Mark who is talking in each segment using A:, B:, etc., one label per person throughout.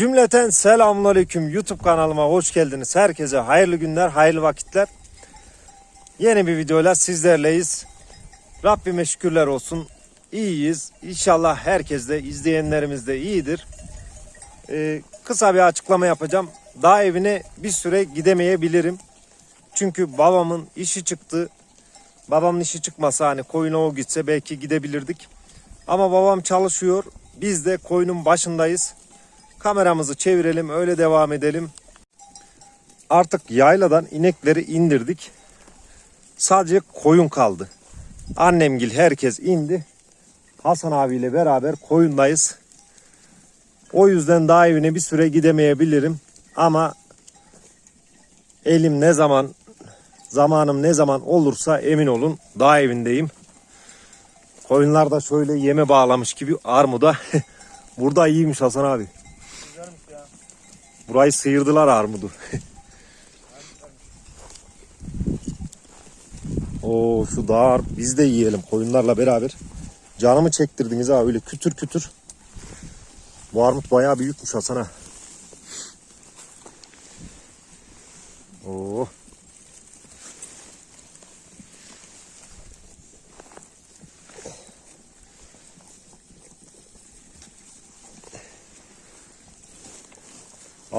A: Cümleten selamünaleyküm YouTube kanalıma hoş geldiniz. Herkese hayırlı günler, hayırlı vakitler. Yeni bir videoyla sizlerleyiz. Rabbime şükürler olsun. İyiyiz. İnşallah herkes de izleyenlerimiz de iyidir. Ee, kısa bir açıklama yapacağım. Daha evine bir süre gidemeyebilirim. Çünkü babamın işi çıktı. Babamın işi çıkmasa hani koyuna o gitse belki gidebilirdik. Ama babam çalışıyor. Biz de koyunun başındayız. Kameramızı çevirelim öyle devam edelim. Artık yayladan inekleri indirdik. Sadece koyun kaldı. Annemgil herkes indi. Hasan abiyle beraber koyundayız. O yüzden daha evine bir süre gidemeyebilirim. Ama elim ne zaman zamanım ne zaman olursa emin olun daha evindeyim. Koyunlar da şöyle yeme bağlamış gibi armuda. Burada iyiymiş Hasan abi. Burayı sıyırdılar armudu. Oo şu dağ biz de yiyelim koyunlarla beraber. Canımı çektirdiniz ha öyle kütür kütür. Bu armut bayağı büyükmüş Hasan ha. Oo.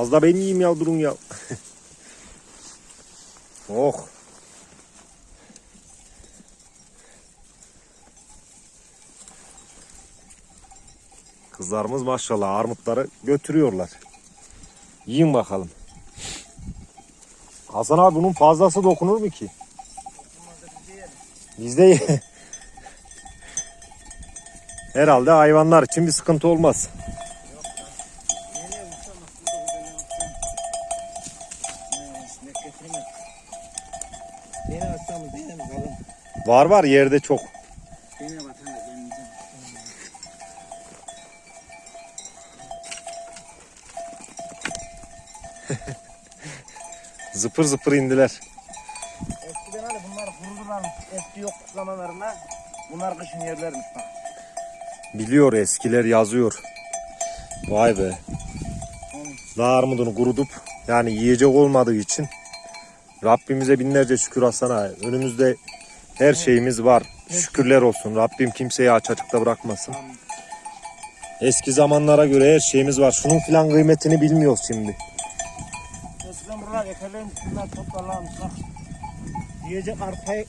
A: Az da ben yiyeyim ya durun ya. oh. Kızlarımız maşallah armutları götürüyorlar. Yiyin bakalım. Hasan abi bunun fazlası dokunur mu ki? Bizde ye. Herhalde hayvanlar için bir sıkıntı olmaz.
B: Sinek getirme. Beni atsamız değil mi kalın?
A: Var var yerde çok. Zıpır zıpır indiler.
B: Eskiden hani bunlar kurulurlarmış. Eski yok kutlamalarına. Bunlar kışın yerlermiş bak.
A: Biliyor eskiler yazıyor. Vay be. Dağ armudunu kurutup yani yiyecek olmadığı için Rabbimize binlerce şükür Hasan'a. Önümüzde her şeyimiz var. Şükürler olsun. Rabbim kimseyi aç açıkta bırakmasın. Eski zamanlara göre her şeyimiz var. Şunun filan kıymetini bilmiyoruz şimdi.
B: Eskiden buralar ekerlermiş. Bunlar toplarlarmış bak. Yiyecek arpayı...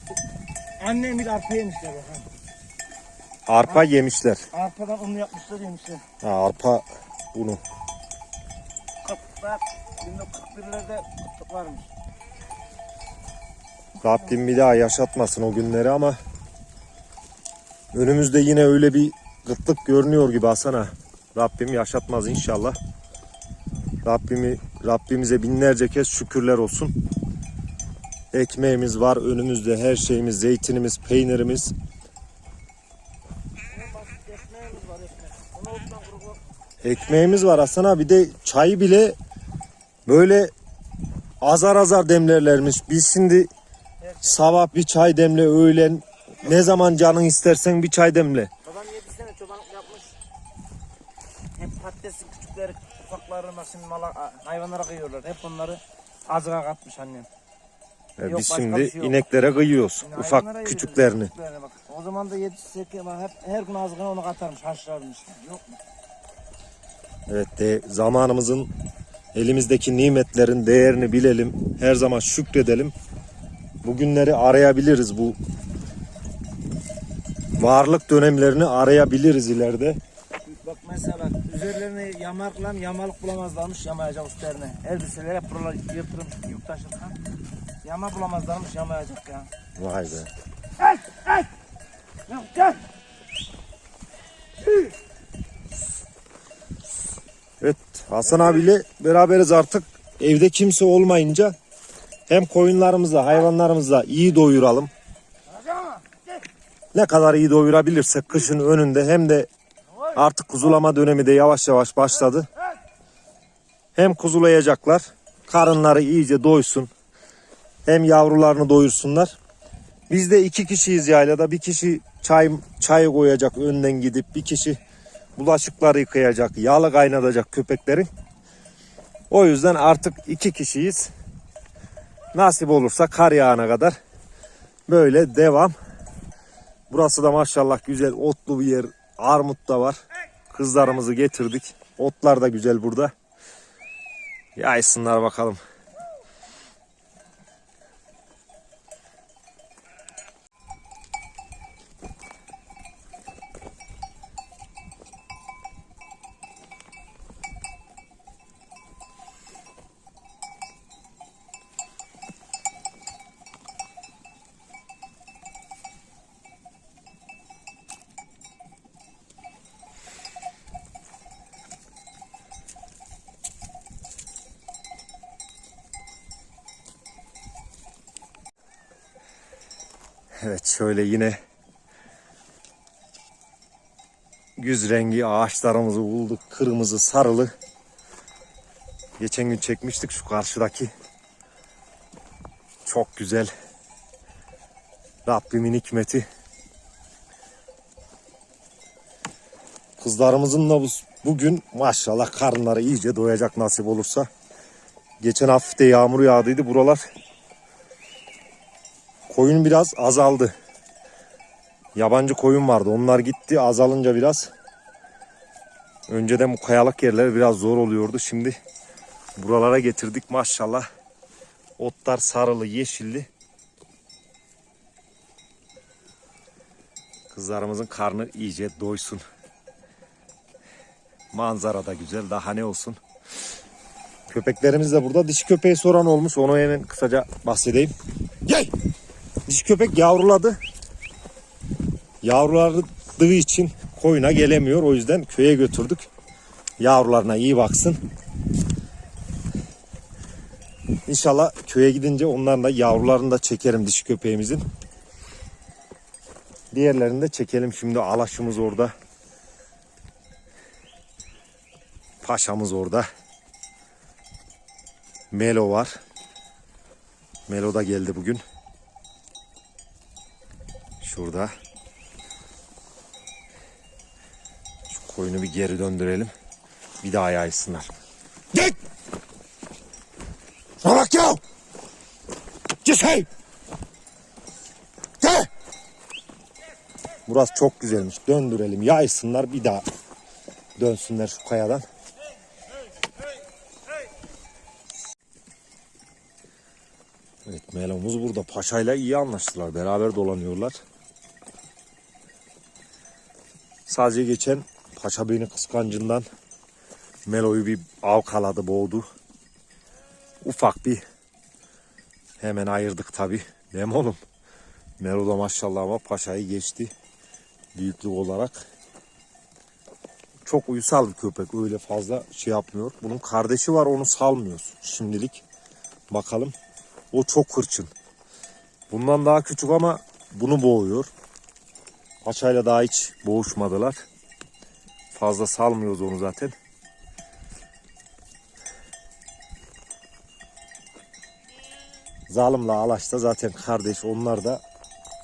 B: Annem bir arpa yemişler bak. ha.
A: Arpa yemişler.
B: Arpadan unu yapmışlar yemişler.
A: Ha, arpa unu.
B: Kıtlıklar 1941'lerde kıtlık varmış.
A: Rabbim bir daha yaşatmasın o günleri ama önümüzde yine öyle bir kıtlık görünüyor gibi Hasan'a. Rabbim yaşatmaz inşallah. Rabbimi Rabbimize binlerce kez şükürler olsun. Ekmeğimiz var önümüzde her şeyimiz, zeytinimiz, peynirimiz.
B: Ekmeğimiz var
A: Hasan bir de çayı bile böyle azar azar demlerlermiş. Biz şimdi sabah bir çay demle, öğlen ne zaman canın istersen bir çay demle.
B: Babam 7 sene çobanlık yapmış. Hep patatesin küçükleri, ufaklarını şimdi mala, hayvanlara kıyıyorlar. Hep onları azığa katmış annem.
A: E,
B: Yok,
A: Biz şimdi
B: şey yok.
A: ineklere kıyıyoruz.
B: Şimdi
A: ufak küçüklerini.
B: bak. O zaman da 7 8 bak hep her gün azgına onu katarmış, haşlarmış. Yok mu?
A: Evet de zamanımızın elimizdeki nimetlerin değerini bilelim. Her zaman şükredelim. Bugünleri arayabiliriz bu varlık dönemlerini arayabiliriz ileride.
B: Bak mesela üzerlerine yamakla yamalık bulamazlarmış yamayacak üstlerine. Elbiseler hep buralar yırtılmış yük taşırken. Yama bulamazlarmış yamayacak ya.
A: Vay be.
B: Yok gel.
A: Evet Hasan abiyle beraberiz artık. Evde kimse olmayınca hem koyunlarımızla hayvanlarımızla iyi doyuralım. Ne kadar iyi doyurabilirsek kışın önünde hem de artık kuzulama dönemi de yavaş yavaş başladı. Hem kuzulayacaklar. Karınları iyice doysun. Hem yavrularını doyursunlar. Biz de iki kişiyiz yaylada. Bir kişi çay çay koyacak önden gidip bir kişi bulaşıkları yıkayacak, yağlı kaynatacak köpeklerin. O yüzden artık iki kişiyiz. Nasip olursa kar yağana kadar böyle devam. Burası da maşallah güzel otlu bir yer. Armut da var. Kızlarımızı getirdik. Otlar da güzel burada. Yaysınlar bakalım. Evet şöyle yine güz rengi ağaçlarımızı bulduk. Kırmızı, sarılı. Geçen gün çekmiştik şu karşıdaki. Çok güzel. Rabbimin hikmeti. Kızlarımızın da bu, bugün maşallah karınları iyice doyacak nasip olursa. Geçen hafifte yağmur yağdıydı buralar. Koyun biraz azaldı. Yabancı koyun vardı. Onlar gitti azalınca biraz. Önceden bu kayalık yerler biraz zor oluyordu. Şimdi buralara getirdik maşallah. Otlar sarılı, yeşilli. Kızlarımızın karnı iyice doysun. Manzara da güzel. Daha ne olsun. Köpeklerimiz de burada. Dişi köpeği soran olmuş. Onu hemen kısaca bahsedeyim. Gel. Dişi köpek yavruladı. Yavruladığı için koyuna gelemiyor. O yüzden köye götürdük. Yavrularına iyi baksın. İnşallah köye gidince onların da yavrularını da çekerim dişi köpeğimizin. Diğerlerini de çekelim. Şimdi alaşımız orada. Paşamız orada. Melo var. Melo da geldi bugün. Şurada. Şu koyunu bir geri döndürelim. Bir daha yaysınlar. Git! Şuna bak ya! Git! Gel! Burası çok güzelmiş. Döndürelim. Yaysınlar bir daha. Dönsünler şu kayadan. Evet Melo'muz burada. Paşa'yla iyi anlaştılar. Beraber dolanıyorlar. Sadece geçen Paşa beni kıskancından Melo'yu bir avkaladı, boğdu. Ufak bir hemen ayırdık tabi. Değil mi oğlum? Melo da maşallah ama Paşa'yı geçti. Büyüklük olarak. Çok uysal bir köpek. Öyle fazla şey yapmıyor. Bunun kardeşi var onu salmıyoruz şimdilik. Bakalım. O çok hırçın. Bundan daha küçük ama bunu boğuyor. Paçayla daha hiç boğuşmadılar. Fazla salmıyoruz onu zaten. Zalimle Alaş'ta zaten kardeş onlar da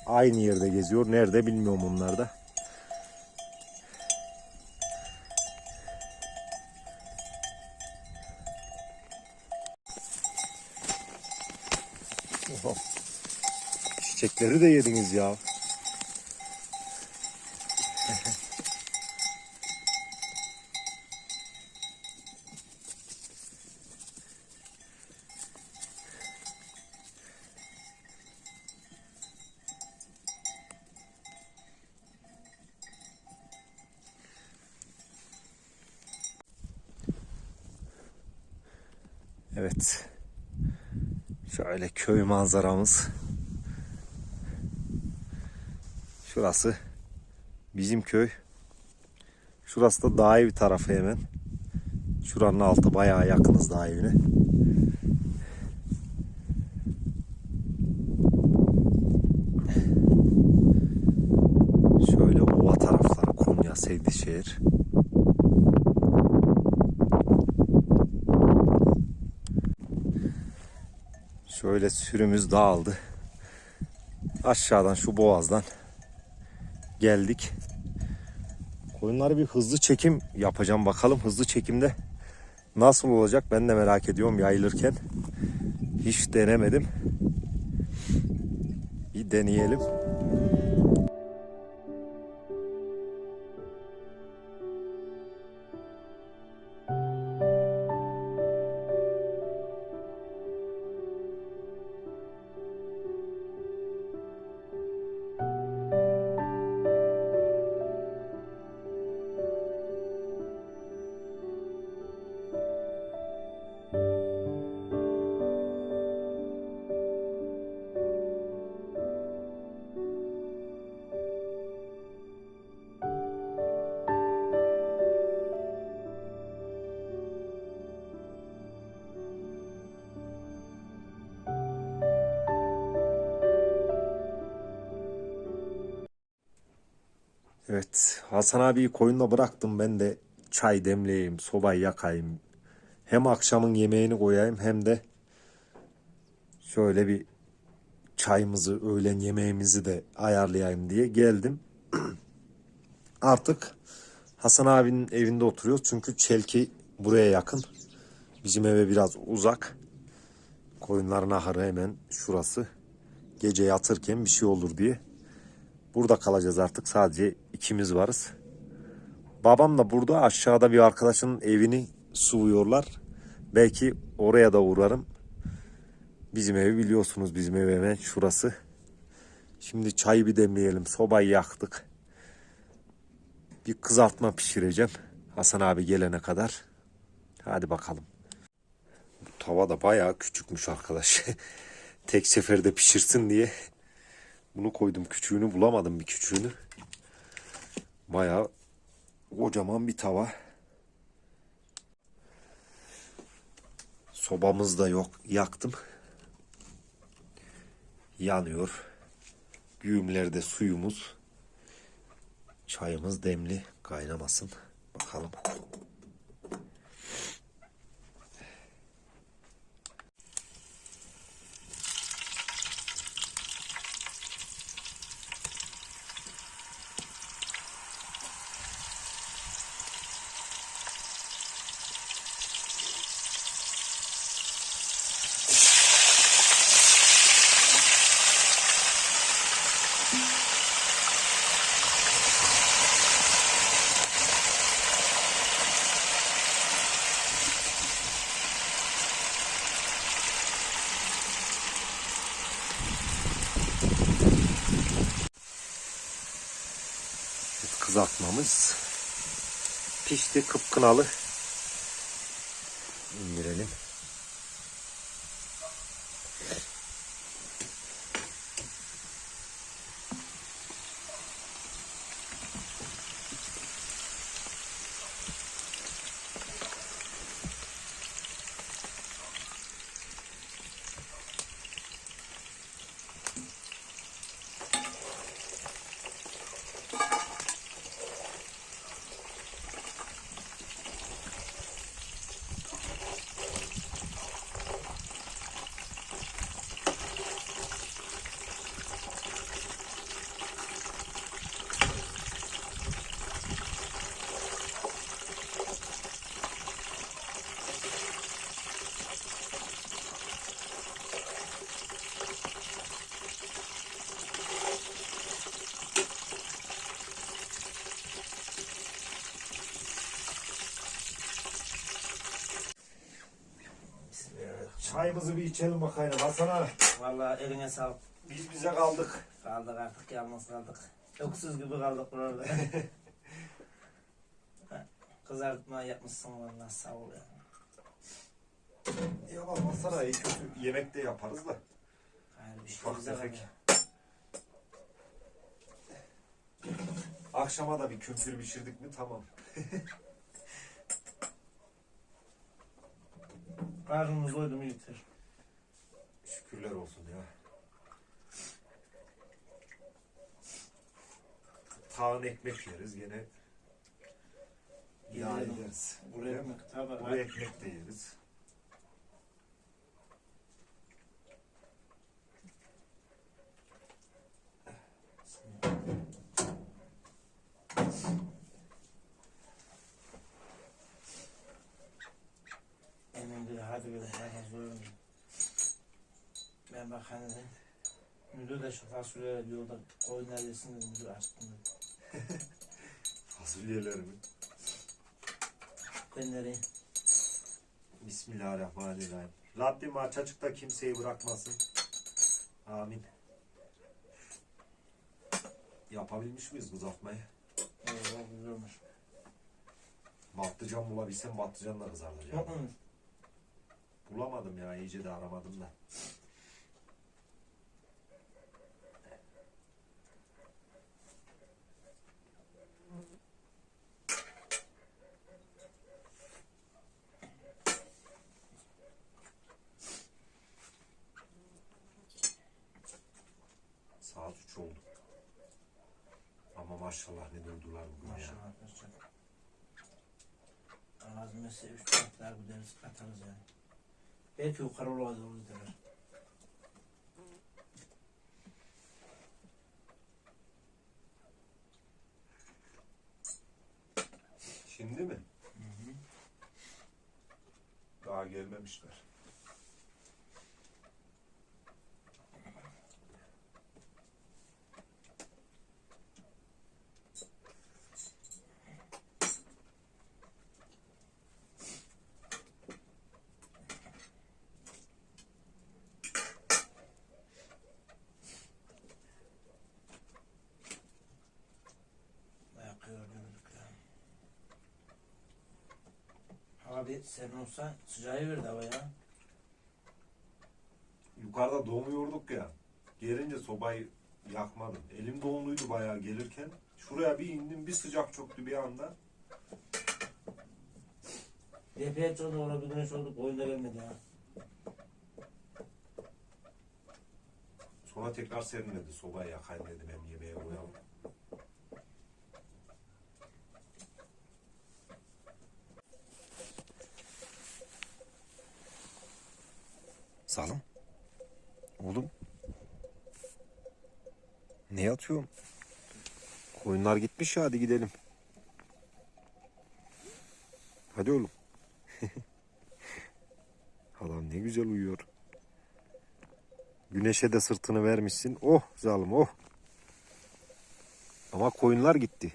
A: aynı yerde geziyor. Nerede bilmiyorum onlar da. Çiçekleri de yediniz ya. Evet. Şöyle köy manzaramız. Şurası bizim köy. Şurası da dağ evi tarafı hemen. Şuranın altı bayağı yakınız dağ evine. Şöyle ova tarafları Konya Seydişehir. Şöyle sürümüz dağıldı. Aşağıdan şu boğazdan geldik. Koyunları bir hızlı çekim yapacağım bakalım hızlı çekimde Nasıl olacak ben de merak ediyorum yayılırken. Hiç denemedim. Bir deneyelim. Evet Hasan abiyi koyunla bıraktım ben de çay demleyeyim, sobayı yakayım. Hem akşamın yemeğini koyayım hem de şöyle bir çayımızı, öğlen yemeğimizi de ayarlayayım diye geldim. Artık Hasan abinin evinde oturuyoruz çünkü Çelki buraya yakın. Bizim eve biraz uzak. Koyunların ahırı hemen şurası. Gece yatırken bir şey olur diye. Burada kalacağız artık sadece ikimiz varız. Babam da burada aşağıda bir arkadaşının evini suluyorlar. Belki oraya da uğrarım. Bizim evi biliyorsunuz bizim ev hemen şurası. Şimdi çayı bir demleyelim. Sobayı yaktık. Bir kızartma pişireceğim. Hasan abi gelene kadar. Hadi bakalım. Bu tava da bayağı küçükmüş arkadaş. Tek seferde pişirsin diye. Bunu koydum küçüğünü bulamadım bir küçüğünü. Bayağı kocaman bir tava. Sobamız da yok. Yaktım. Yanıyor. Güğümlerde suyumuz. Çayımız demli. Kaynamasın. Bakalım. Kızartmamız pişti kıpkınalı. İndirelim. Çayımızı bir içelim bakayım Hasan abi.
B: Vallahi eline sağlık.
A: Biz bize kaldık.
B: Kaldık artık yalnız kaldık. Öksüz gibi kaldık burada. Kızartma yapmışsın vallahi sağ ol ya.
A: Ya Hasan abi kötü yemek de yaparız da.
B: Hayır bir şey
A: Ufak
B: güzel
A: tefek. Akşama da bir küfür pişirdik mi tamam.
B: Karnımız doydu mu yeter.
A: Şükürler olsun ya. Tağın ekmek yeriz gene. Yağ
B: Yedim.
A: yeriz.
B: Buraya ekmek tabi.
A: Buraya ekmek de yeriz.
B: Görünüyor. Ben bak hani müdür de şu fasulyeler diyor da koyun neredesin dedi müdür açtım dedi.
A: Fasulyelerimi.
B: Ben nereye?
A: Bismillahirrahmanirrahim. Rabbim aç açıkta kimseyi bırakmasın. Amin. Yapabilmiş miyiz kızartmayı?
B: Eyvallah güzel olmuş.
A: Patlıcan bulabilsem patlıcanla kızartacağım. Bulamadım ya iyice de aramadım da. Saat 3 oldu. Ama maşallah ne durdular bugün ya.
B: Maşallah üç kat daha bu deniz katarız yani. Belki yukarı olabilir o yüzden.
A: Şimdi mi? Daha gelmemişler.
B: Bir serin olsa sıcağı verdi hava ya.
A: Yukarıda donuyorduk ya. Gelince sobayı yakmadım. Elim donluydu bayağı gelirken. Şuraya bir indim bir sıcak çöktü bir anda.
B: Epey oldu ona bir güneş oldu boyunda gelmedi ya.
A: Sonra tekrar serinledi. Sobayı yakayım dedim hem yemeğe koyalım. Salım. Oğlum. Ne yatıyorsun? Koyunlar gitmiş ya hadi gidelim. Hadi oğlum. Adam ne güzel uyuyor. Güneşe de sırtını vermişsin. Oh zalim oh. Ama koyunlar gitti.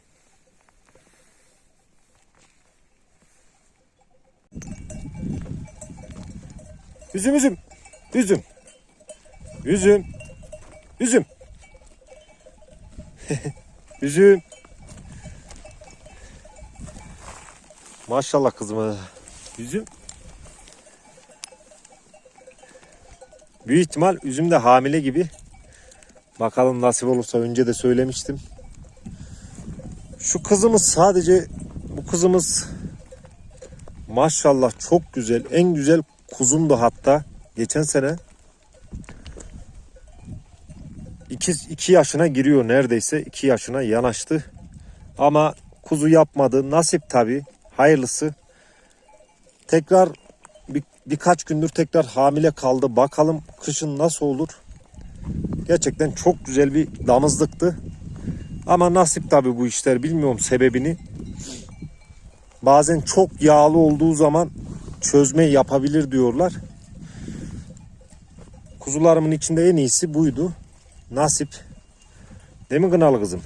A: Üzüm üzüm. Üzüm. Üzüm. Üzüm. üzüm. Maşallah kızıma. Üzüm. Büyük ihtimal üzüm de hamile gibi. Bakalım nasip olursa önce de söylemiştim. Şu kızımız sadece bu kızımız maşallah çok güzel. En güzel kuzumdu hatta geçen sene. 2 2 yaşına giriyor neredeyse. 2 yaşına yanaştı. Ama kuzu yapmadı. Nasip tabi. Hayırlısı. Tekrar bir, birkaç gündür tekrar hamile kaldı. Bakalım kışın nasıl olur. Gerçekten çok güzel bir damızlıktı. Ama nasip tabi bu işler. Bilmiyorum sebebini. Bazen çok yağlı olduğu zaman çözme yapabilir diyorlar. Kuzularımın içinde en iyisi buydu. Nasip. Değil mi Kınalı kızım?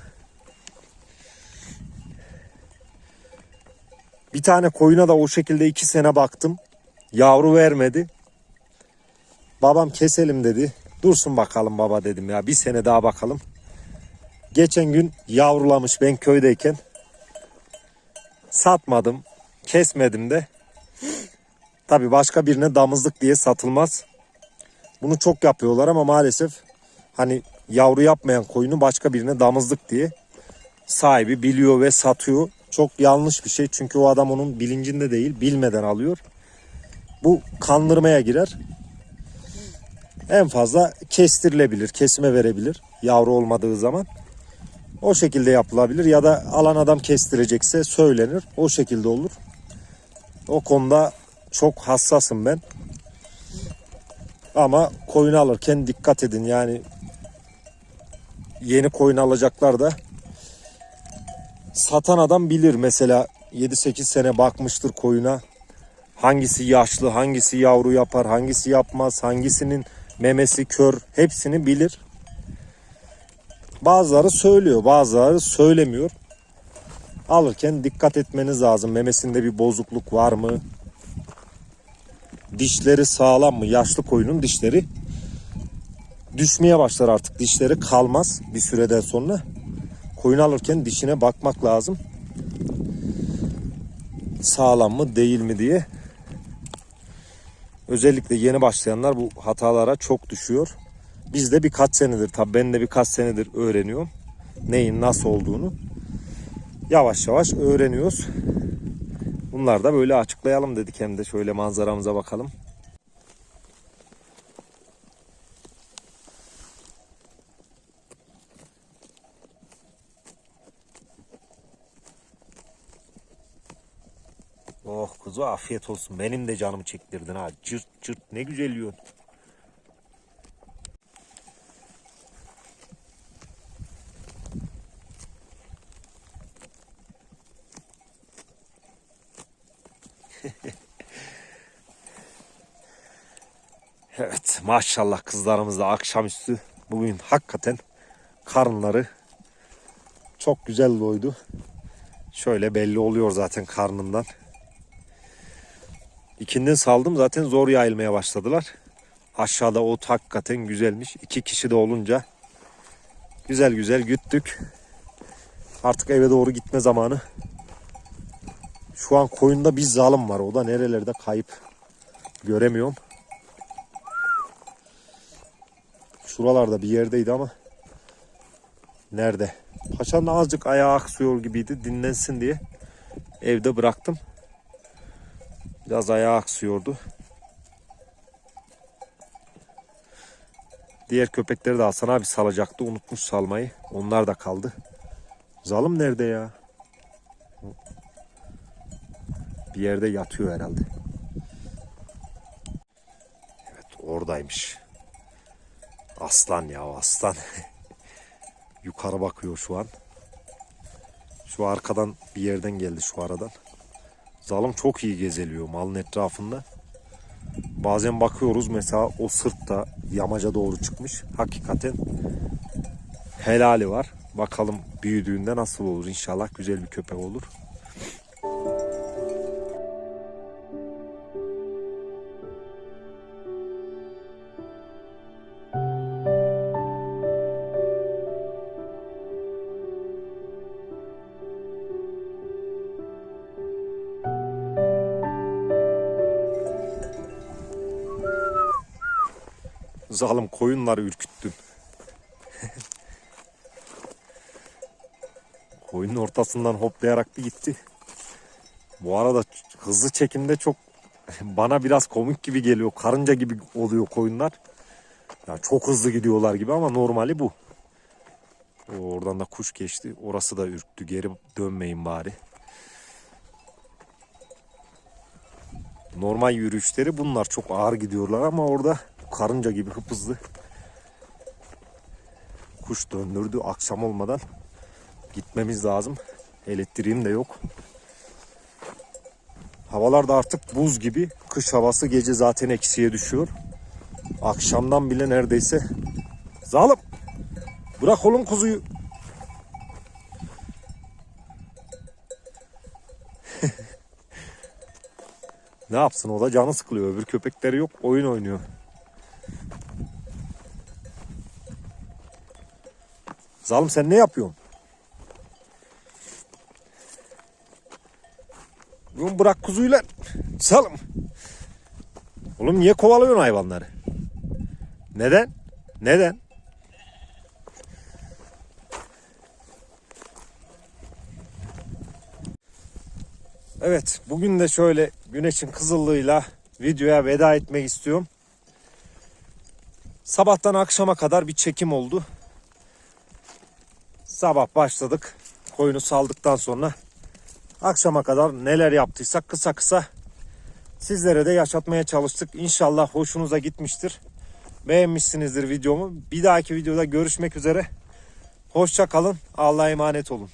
A: Bir tane koyuna da o şekilde iki sene baktım. Yavru vermedi. Babam keselim dedi. Dursun bakalım baba dedim ya. Bir sene daha bakalım. Geçen gün yavrulamış ben köydeyken. Satmadım. Kesmedim de. Tabi başka birine damızlık diye satılmaz. Bunu çok yapıyorlar ama maalesef hani yavru yapmayan koyunu başka birine damızlık diye sahibi biliyor ve satıyor. Çok yanlış bir şey çünkü o adam onun bilincinde değil bilmeden alıyor. Bu kandırmaya girer. En fazla kestirilebilir, kesime verebilir yavru olmadığı zaman. O şekilde yapılabilir ya da alan adam kestirecekse söylenir. O şekilde olur. O konuda çok hassasım ben. Ama koyun alırken dikkat edin yani yeni koyun alacaklar da satan adam bilir mesela 7-8 sene bakmıştır koyuna Hangisi yaşlı, hangisi yavru yapar, hangisi yapmaz, hangisinin memesi kör hepsini bilir. Bazıları söylüyor, bazıları söylemiyor. Alırken dikkat etmeniz lazım. Memesinde bir bozukluk var mı? Dişleri sağlam mı? Yaşlı koyunun dişleri düşmeye başlar artık. Dişleri kalmaz bir süreden sonra. Koyun alırken dişine bakmak lazım. Sağlam mı değil mi diye. Özellikle yeni başlayanlar bu hatalara çok düşüyor. Biz de birkaç senedir tabii ben de birkaç senedir öğreniyorum. Neyin nasıl olduğunu. Yavaş yavaş öğreniyoruz. Bunlar da böyle açıklayalım dedik hem de şöyle manzaramıza bakalım. Oh kuzu afiyet olsun. Benim de canımı çektirdin ha. Cırt cırt ne güzel yiyorsun. Evet maşallah kızlarımız da akşamüstü bugün hakikaten karınları çok güzel doydu. Şöyle belli oluyor zaten karnından. İkinden saldım zaten zor yayılmaya başladılar. Aşağıda ot hakikaten güzelmiş. İki kişi de olunca güzel güzel güttük. Artık eve doğru gitme zamanı. Şu an koyunda bir zalim var. O da nerelerde kayıp. Göremiyorum. Şuralarda bir yerdeydi ama nerede? Paşanın azıcık ayağı aksıyor gibiydi. Dinlensin diye evde bıraktım. Biraz ayağı aksıyordu. Diğer köpekleri de Hasan abi salacaktı. Unutmuş salmayı. Onlar da kaldı. Zalim nerede ya? Bir yerde yatıyor herhalde. Evet oradaymış. Aslan ya aslan. Yukarı bakıyor şu an. Şu arkadan bir yerden geldi şu aradan. Zalim çok iyi gezeliyor malın etrafında. Bazen bakıyoruz mesela o sırtta yamaca doğru çıkmış. Hakikaten helali var. Bakalım büyüdüğünde nasıl olur inşallah güzel bir köpek olur. Zalim koyunları ürküttün. Koyunun ortasından hoplayarak bir gitti. Bu arada hızlı çekimde çok bana biraz komik gibi geliyor. Karınca gibi oluyor koyunlar. Ya çok hızlı gidiyorlar gibi ama normali bu. Oradan da kuş geçti. Orası da ürktü. Geri dönmeyin bari. Normal yürüyüşleri bunlar çok ağır gidiyorlar ama orada karınca gibi hızlı. Kuş döndürdü akşam olmadan gitmemiz lazım. Elektriğim de yok. Havalar da artık buz gibi. Kış havası gece zaten eksiye düşüyor. Akşamdan bile neredeyse. Zalim! Bırak oğlum kuzuyu. ne yapsın o da canı sıkılıyor. Öbür köpekleri yok oyun oynuyor. Zalim sen ne yapıyorsun? Oğlum bırak kuzuyla. Salım. Oğlum niye kovalıyorsun hayvanları? Neden? Neden? Evet, bugün de şöyle güneşin kızıllığıyla videoya veda etmek istiyorum. Sabahtan akşama kadar bir çekim oldu. Sabah başladık. Koyunu saldıktan sonra akşama kadar neler yaptıysak kısa kısa sizlere de yaşatmaya çalıştık. İnşallah hoşunuza gitmiştir. Beğenmişsinizdir videomu. Bir dahaki videoda görüşmek üzere. Hoşça kalın. Allah'a emanet olun.